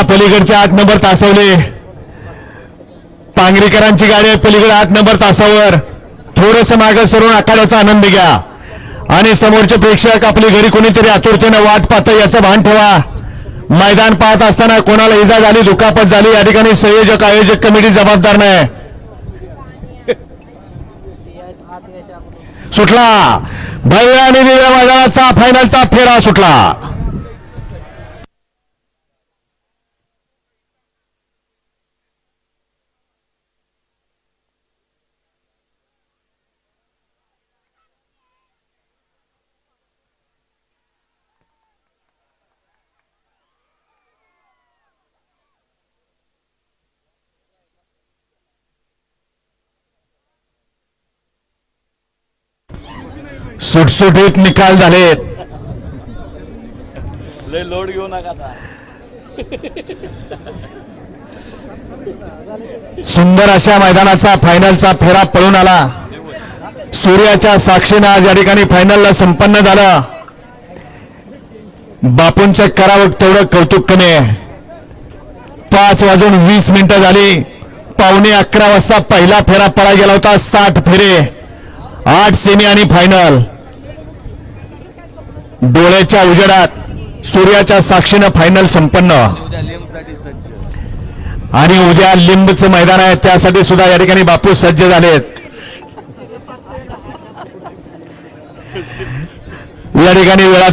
पलीकडचे आठ नंबर तासवले. पांगरीकरांची गाडी आहे पलीकडे आठ नंबर तासावर. थोडस मागे सरून आखाड्याचा आनंद घ्या. आणि समोरचे प्रेक्षक आपली घरी कोणीतरी आतुरतेनं वाट पाहतं याचं भान ठेवा. मैदान पाहत असताना कोणाला इजा झाली दुखापत झाली या ठिकाणी संयोजक आयोजक कमिटी जबाबदार नाही. सुटला. भव्य आणि दिव्य मैदानाचा फायनलचा फेरा सुटला. सुटसुटीत निकाल झालेत. लोड घेऊ नका सुंदर अशा मैदानाचा फायनलचा फेरा पळून आला. सूर्याच्या साक्षीनं आज या ठिकाणी फायनलला संपन्न झालं. बापूंचं करावं तेवढं कौतुक कमी आहे पाच वाजून वीस मिनिटं झाली. पावणे अकरा वाजता पहिला फेरा पळा गेला होता साठ फेरे. आठ सेमी आणि फायनल डोळ्याच्या उजेडात सूर्याच्या साक्षीनं फायनल संपन्न. आणि उद्या लिंबचं मैदान आहे त्यासाठी सुद्धा या ठिकाणी बापू सज्ज झालेत. या ठिकाणी वेळा